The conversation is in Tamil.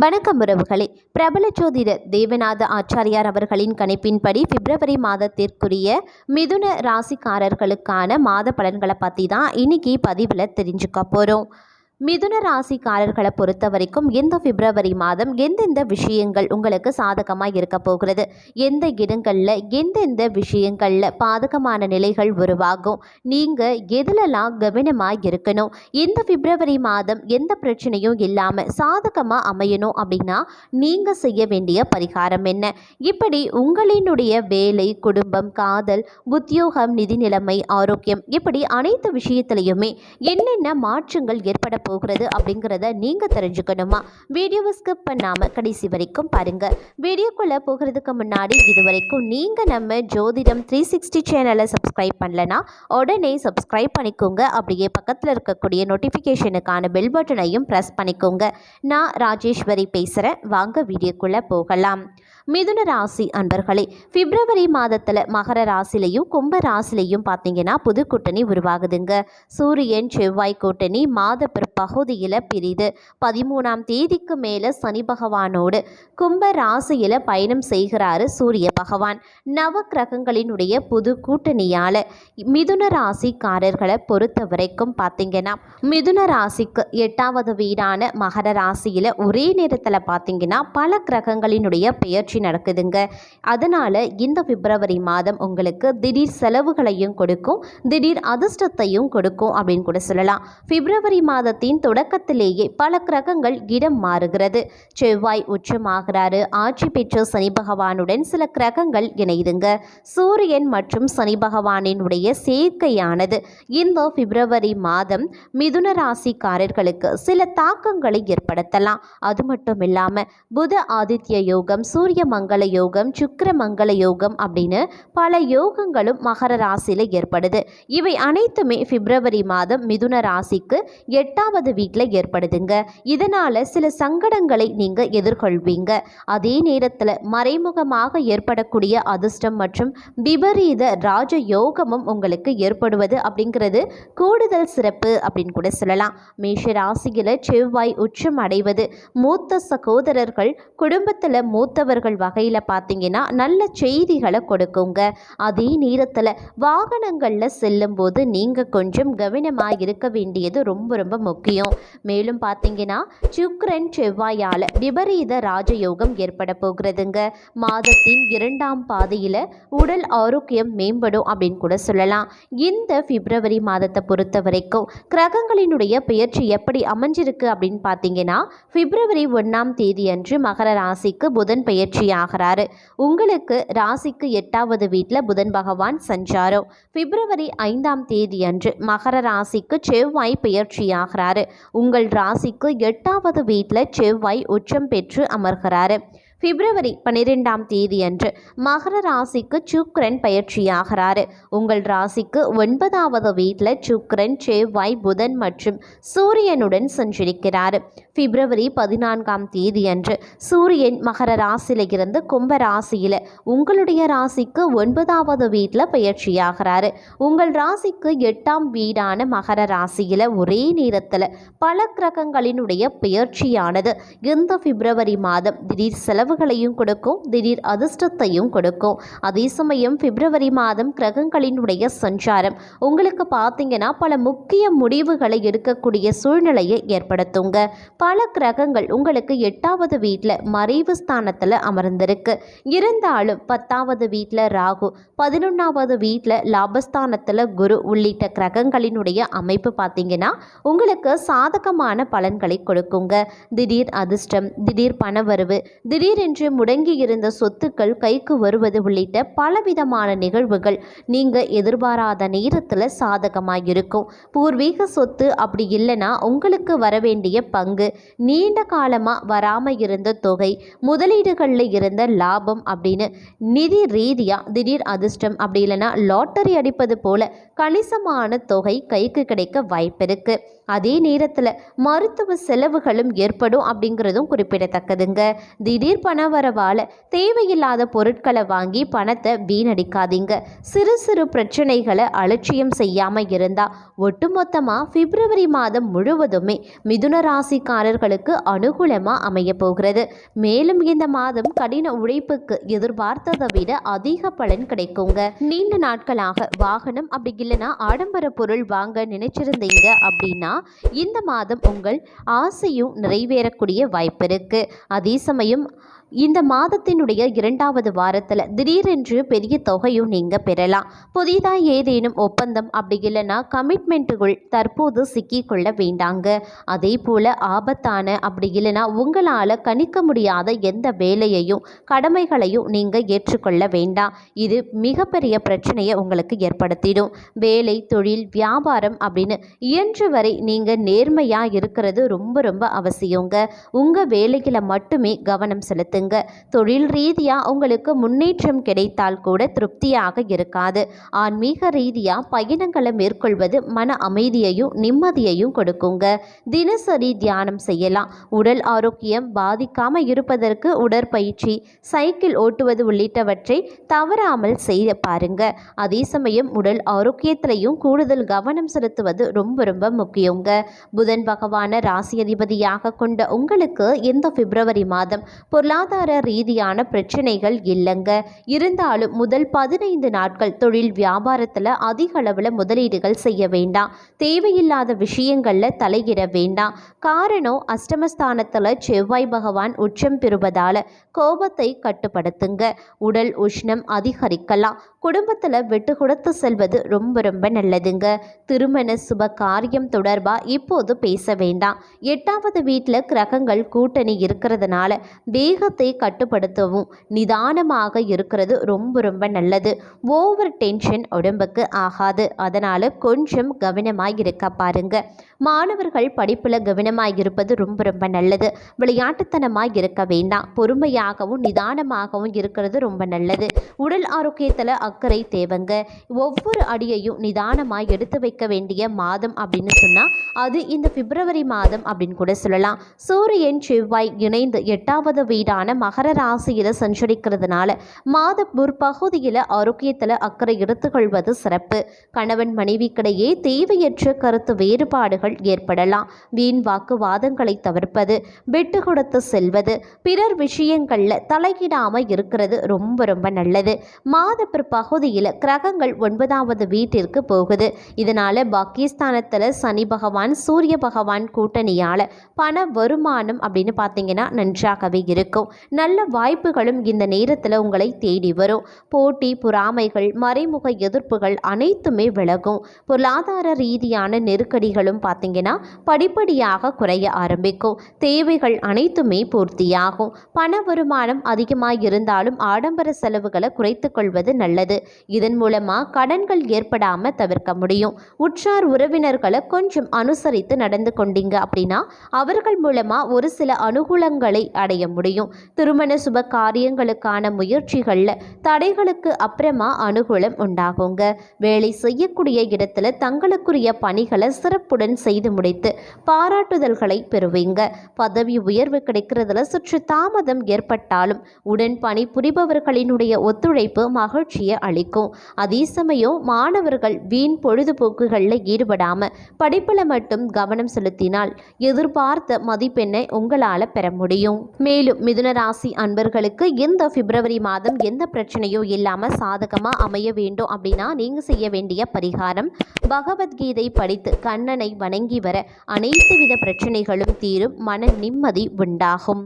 வணக்கம் உறவுகளே. பிரபல ஜோதிடர் தேவநாத ஆச்சாரியார் அவர்களின் கணிப்பின்படி பிப்ரவரி மாதத்திற்குரிய மிதுன ராசிக்காரர்களுக்கான மாத பலன்களை பற்றி தான் இன்னைக்கு பதிவில் தெரிஞ்சுக்க போகிறோம் மிதுன ராசிக்காரர்களை பொறுத்த வரைக்கும் இந்த பிப்ரவரி மாதம் எந்தெந்த விஷயங்கள் உங்களுக்கு சாதகமாக இருக்க போகிறது? எந்த இடங்களில் எந்தெந்த விஷயங்களில் பாதகமான நிலைகள் உருவாகும்? நீங்கள் எதிலெல்லாம் கவனமாக இருக்கணும்? இந்த பிப்ரவரி மாதம் எந்த பிரச்சனையும் இல்லாமல் சாதகமாக அமையணும் அப்படின்னா நீங்கள் செய்ய வேண்டிய பரிகாரம் என்ன? இப்படி உங்களினுடைய வேலை குடும்பம் காதல் உத்தியோகம் நிதி நிலைமை ஆரோக்கியம் இப்படி அனைத்து விஷயத்திலையுமே என்னென்ன மாற்றங்கள் ஏற்பட போகிறது அப்படிங்கிறத நீங்கள் தெரிஞ்சுக்கணுமா? வீடியோவை ஸ்கிப் பண்ணாமல் கடைசி வரைக்கும் பாருங்கள் வீடியோக்குள்ளே போகிறதுக்கு முன்னாடி இது வரைக்கும் நீங்கள் நம்ம ஜோதிடம் த்ரீ சிக்ஸ்டி சேனலை சப்ஸ்கிரைப் பண்ணலனா உடனே சப்ஸ்கிரைப் பண்ணிக்கோங்க. அப்படியே பக்கத்தில் இருக்கக்கூடிய நோட்டிஃபிகேஷனுக்கான பெல் பட்டனையும் ப்ரெஸ் பண்ணிக்கோங்க. நான் ராஜேஸ்வரி பேசுகிறேன் வாங்க வீடியோக்குள்ளே போகலாம். மிதுன ராசி அன்பர்களே பிப்ரவரி மாதத்தில் மகர ராசிலையும் கும்ப ராசிலையும் பார்த்தீங்கன்னா புது கூட்டணி உருவாகுதுங்க. சூரியன் செவ்வாய் கூட்டணி மாத பகுதியில் பிரிது பதிமூணாம் தேதிக்கு மேலே சனி பகவானோடு கும்ப ராசியில் பயணம் செய்கிறாரு சூரிய பகவான். நவ கிரகங்களினுடைய புது கூட்டணியால் மிதுன ராசிக்காரர்களை பொறுத்த வரைக்கும் பார்த்தீங்கன்னா மிதுன ராசிக்கு எட்டாவது வீடான மகர ராசியில் ஒரே நேரத்தில் பார்த்தீங்கன்னா பல கிரகங்களினுடைய பெயர்ச்சி நடக்குதுங்க. அதனால் இந்த பிப்ரவரி மாதம் உங்களுக்கு திடீர் செலவுகளையும் கொடுக்கும் திடீர் அதிர்ஷ்டத்தையும் கொடுக்கும் அப்படின்னு கூட சொல்லலாம். பிப்ரவரி மாதத்தின் தொடக்கத்திலேயே பல கிரகங்கள் இடம் மாறுகிறது. செவ்வாய் உச்சமாகிறாரு. ஆட்சி பெற்ற சனி பகவானுடன் சில கிரகங்கள் இணையுதுங்க சூரியன் மற்றும் சனி பகவானினுடைய சேர்க்கையானது. இந்த பிப்ரவரி மாதம் மிதுன ராசிக்காரர்களுக்கு சில தாக்கங்களை ஏற்படுத்தலாம். அது மட்டும் இல்லாமல் புத ஆதித்ய யோகம் சூரிய மங்கள யோகம் சுக்கர மங்கள யோகம் அப்படின்னு பல யோகங்களும் மகர ராசியில் ஏற்படுது. இவை அனைத்துமே பிப்ரவரி மாதம் மிதுன ராசிக்கு எட்டாம் எட்டாவது வீட்டில் ஏற்படுதுங்க. இதனால் சில சங்கடங்களை நீங்கள் எதிர்கொள்வீங்க. அதே நேரத்தில் மறைமுகமாக ஏற்படக்கூடிய அதிர்ஷ்டம் மற்றும் விபரீத ராஜ யோகமும் உங்களுக்கு ஏற்படுவது அப்படிங்கிறது கூடுதல் சிறப்பு அப்படின்னு கூட சொல்லலாம். மேஷ ராசியில் செவ்வாய் உச்சம் அடைவது மூத்த சகோதரர்கள் குடும்பத்தில் மூத்தவர்கள் வகையில் பார்த்தீங்கன்னா நல்ல செய்திகளை கொடுக்குங்க. அதே நேரத்தில் வாகனங்களில் செல்லும்போது நீங்கள் கொஞ்சம் கவனமாக இருக்க வேண்டியது ரொம்ப ரொம்ப முக்கியம். முக்கியம். மேலும் பார்த்தீங்கன்னா சுக்ரன் செவ்வாயால் விபரீத ராஜயோகம் ஏற்பட போகிறதுங்க. மாதத்தின் இரண்டாம் பாதையில் உடல் ஆரோக்கியம் மேம்படும் அப்படின்னு கூட சொல்லலாம். இந்த பிப்ரவரி மாதத்தை பொறுத்த வரைக்கும் கிரகங்களினுடைய பெயர்ச்சி எப்படி அமைஞ்சிருக்கு அப்படின்னு பார்த்தீங்கன்னா பிப்ரவரி ஒன்றாம் தேதி அன்று மகர ராசிக்கு புதன் பெயர்ச்சி ஆகிறாரு. உங்களுக்கு ராசிக்கு எட்டாவது வீட்டில் புதன் பகவான் சஞ்சாரம். பிப்ரவரி ஐந்தாம் தேதி அன்று மகர ராசிக்கு செவ்வாய் பெயர்ச்சி ஆகிறார். உங்கள் ராசிக்கு எட்டாவது வீட்டில் செவ்வாய் உச்சம் பெற்று அமர்கிறாரு. பிப்ரவரி பன்னிரெண்டாம் தேதி அன்று மகர ராசிக்கு சுக்ரன் பயிற்சியாகிறாரு. உங்கள் ராசிக்கு ஒன்பதாவது வீட்டில் சுக்ரன் செவ்வாய் புதன் மற்றும் சூரியனுடன் சென்றிருக்கிறார். பிப்ரவரி பதினான்காம் தேதி அன்று சூரியன் மகர ராசியிலிருந்து கும்ப ராசியில் உங்களுடைய ராசிக்கு ஒன்பதாவது வீட்டில் பயிற்சியாகிறாரு. உங்கள் ராசிக்கு எட்டாம் வீடான மகர ராசியில் ஒரே நேரத்தில் பல கிரகங்களினுடைய பயிற்சியானது. இந்த பிப்ரவரி மாதம் திடீர் செலவு வரவுகளையும் கொடுக்கும் திடீர் அதிர்ஷ்டத்தையும் கொடுக்கும். அதே சமயம் பிப்ரவரி மாதம் கிரகங்களினுடைய சஞ்சாரம். உங்களுக்கு பார்த்தீங்கன்னா பல முக்கிய முடிவுகளை எடுக்கக்கூடிய சூழ்நிலையை ஏற்படுத்துங்க. பல கிரகங்கள் உங்களுக்கு எட்டாவது வீட்டில் மறைவு ஸ்தானத்தில் அமர்ந்திருக்கு. இருந்தாலும் பத்தாவது வீட்டில் ராகு பதினொன்றாவது வீட்டில் லாபஸ்தானத்தில் குரு உள்ளிட்ட கிரகங்களினுடைய அமைப்பு பார்த்தீங்கன்னா உங்களுக்கு சாதகமான பலன்களை கொடுக்குங்க. திடீர் அதிர்ஷ்டம் திடீர் பணவரவு திடீரென்று முடங்கி இருந்த சொத்துக்கள் கைக்கு வருவது உள்ளிட்ட பலவிதமான நிகழ்வுகள் நீங்கள் எதிர்பாராத நேரத்தில் சாதகமாக இருக்கும் பூர்வீக சொத்து அப்படி இல்லைன்னா உங்களுக்கு வரவேண்டிய பங்கு நீண்ட காலமாக வராமல் இருந்த தொகை முதலீடுகளில் இருந்த லாபம் அப்படின்னு நிதி ரீதியாக திடீர் அதிர்ஷ்டம் அப்படி இல்லைன்னா லாட்டரி அடிப்பது போல கணிசமான தொகை கைக்கு கிடைக்க வாய்ப்பிருக்கு அதே நேரத்தில் மருத்துவ செலவுகளும் ஏற்படும் அப்படிங்கிறதும் குறிப்பிடத்தக்கதுங்க. திடீர் பணவரவால் தேவையில்லாத பொருட்களை வாங்கி பணத்தை வீணடிக்காதீங்க. சிறு சிறு பிரச்சனைகளை அலட்சியம் செய்யாமல் இருந்தால் ஒட்டுமொத்தமாக பிப்ரவரி மாதம் முழுவதுமே மிதுன ராசிக்காரர்களுக்கு அனுகூலமாக அமைய போகிறது. மேலும் இந்த மாதம் கடின உழைப்புக்கு எதிர்பார்த்ததை விட அதிக பலன் கிடைக்குங்க. நீண்ட நாட்களாக வாகனம் அப்படி இல்லைன்னா ஆடம்பர பொருள் வாங்க நினைச்சிருந்தீங்க அப்படின்னா இந்த மாதம் உங்கள் ஆசையும் நிறைவேறக்கூடிய வாய்ப்பு இருக்கு. அதே சமயம் இந்த மாதத்தினுடைய இரண்டாவது வாரத்தில் திடீரென்று பெரிய தொகையும் நீங்கள் பெறலாம். புதிதாக ஏதேனும் ஒப்பந்தம் அப்படி இல்லைன்னா கமிட்மெண்ட்டுகள் தற்போது சிக்கிக்கொள்ள வேண்டாங்க. அதே போல் ஆபத்தான அப்படி இல்லைன்னா உங்களால் கணிக்க முடியாத எந்த வேலையையும் கடமைகளையும் நீங்கள் ஏற்றுக்கொள்ள வேண்டாம். இது மிகப்பெரிய பிரச்சனையை உங்களுக்கு ஏற்படுத்திடும். வேலை தொழில் வியாபாரம் அப்படின்னு இயன்ற வரை நீங்கள் நேர்மையாக இருக்கிறது ரொம்ப ரொம்ப அவசியங்க. உங்கள் வேலைகளை மட்டுமே கவனம் செலுத்துங்க. தொழில் ரீதியாக உங்களுக்கு முன்னேற்றம் கிடைத்தால் கூட திருப்தியாக இருக்காது. ஆன்மீக ரீதியாக பயணங்களை மேற்கொள்வது மன அமைதியையும் நிம்மதியையும் கொடுக்குங்க. தினசரி தியானம் செய்யலாம். உடல் ஆரோக்கியம் பாதிக்காமல் இருப்பதற்கு உடற்பயிற்சி சைக்கிள் ஓட்டுவது உள்ளிட்டவற்றை தவறாமல் செய்ய பாருங்க. அதே சமயம் உடல் ஆரோக்கியத்திலையும் கூடுதல் கவனம் செலுத்துவது ரொம்ப ரொம்ப முக்கியங்க. புதன் பகவான ராசி அதிபதியாக கொண்ட உங்களுக்கு இந்த பிப்ரவரி மாதம் பொருளாதார ரீதியான பிரச்சனைகள் இல்லைங்க. இருந்தாலும் முதல் பதினைந்து நாட்கள் தொழில் வியாபாரத்தில் அதிக அளவில் முதலீடுகள் செய்ய வேண்டாம். தேவையில்லாத விஷயங்களில் தலையிட வேண்டாம். காரணம் அஷ்டமஸ்தானத்தில் செவ்வாய் பகவான் உச்சம் பெறுவதால் கோபத்தை கட்டுப்படுத்துங்க. உடல் உஷ்ணம் அதிகரிக்கலாம். குடும்பத்தில் விட்டு கொடுத்து செல்வது ரொம்ப ரொம்ப நல்லதுங்க. திருமண சுப காரியம் தொடர்பாக இப்போது பேச வேண்டாம். எட்டாவது வீட்டில் கிரகங்கள் கூட்டணி இருக்கிறதுனால வேகத்தை கட்டுப்படுத்தவும் நிதானமாக இருக்கிறது ரொம்ப ரொம்ப நல்லது. ஓவர் டென்ஷன் உடம்புக்கு ஆகாது. அதனால் கொஞ்சம் கவனமாக இருக்க பாருங்க. மாணவர்கள் படிப்பில் கவனமாக இருப்பது ரொம்ப ரொம்ப நல்லது. விளையாட்டுத்தனமாக இருக்க வேண்டாம். பொறுமையாகவும் நிதானமாகவும் இருக்கிறது ரொம்ப நல்லது. உடல் ஆரோக்கியத்தில் அக்கறை தேவைங்க. ஒவ்வொரு அடியையும் நிதானமாக எடுத்து வைக்க வேண்டிய மாதம் அப்படின்னு சொன்னால் அது இந்த பிப்ரவரி மாதம் அப்படின்னு கூட சொல்லலாம். சூரியன் செவ்வாய் இணைந்து எட்டாவது வீடான மகர ராசியில் சஞ்சரிக்கிறதுனால மாத பகுதியில் ஆரோக்கியத்தில் அக்கறை எடுத்துக்கொள்வது சிறப்பு. கணவன் மனைவிக்கிடையே தேவையற்ற கருத்து வேறுபாடுகள் ஏற்படலாம். வீண் வாக்குவாதங்களை தவிர்ப்பது விட்டு கொடுத்து செல்வது பிறர் விஷயங்களில் தலையிடாமல் இருக்கிறது ரொம்ப ரொம்ப நல்லது. மாத பகுதியில் கிரகங்கள் ஒன்பதாவது வீட்டிற்கு போகுது. இதனால் பாக்கியஸ்தானத்தில் சனி பகவான் சூரிய பகவான் கூட்டணியால் பண வருமானம் அப்படின்னு பார்த்தீங்கன்னா நன்றாகவே இருக்கும். நல்ல வாய்ப்புகளும் இந்த நேரத்தில் உங்களை தேடி வரும். போட்டி பொறாமைகள் மறைமுக எதிர்ப்புகள் அனைத்துமே விலகும். பொருளாதார ரீதியான நெருக்கடிகளும் பார்த்தீங்கன்னா படிப்படியாக குறைய ஆரம்பிக்கும். தேவைகள் அனைத்துமே பூர்த்தியாகும். பண வருமானம் அதிகமாக இருந்தாலும் ஆடம்பர செலவுகளை குறைத்து கொள்வது நல்லது. இதன் மூலமாக கடன்கள் ஏற்படாமல் தவிர்க்க முடியும். உற்றார் உறவினர்களை கொஞ்சம் அனுசரித்து நடந்து கொண்டீங்க அப்படின்னா அவர்கள் மூலமாக ஒரு சில அனுகூலங்களை அடைய முடியும். திருமண சுப காரியங்களுக்கான முயற்சிகளில் தடைகளுக்கு அப்புறமா அனுகூலம் உண்டாகுங்க. வேலை செய்யக்கூடிய இடத்துல தங்களுக்குரிய பணிகளை சிறப்புடன் செய்து முடித்து பாராட்டுதல்களை பெறுவீங்க. பதவி உயர்வு கிடைக்கிறதுல சற்று தாமதம் ஏற்பட்டாலும் உடன் பணி புரிபவர்களினுடைய ஒத்துழைப்பு மகிழ்ச்சியை அளிக்கும். அதே சமயம் மாணவர்கள் வீண் பொழுதுபோக்குகளில் ஈடுபடாமல் படிப்பில் மட்டும் கவனம் செலுத்தினால் எதிர்பார்த்த மதிப்பெண்ணை உங்களால் பெற முடியும். மேலும் மிதுன ராசி அன்பர்களுக்கு இந்த பிப்ரவரி மாதம் எந்த பிரச்சனையும் இல்லாமல் சாதகமாக அமைய வேண்டும் அப்படின்னா நீங்கள் செய்ய வேண்டிய பரிகாரம் பகவத்கீதை படித்து கண்ணனை வணங்கி வர அனைத்து வித பிரச்சனைகளும் தீரும் மன நிம்மதி உண்டாகும்.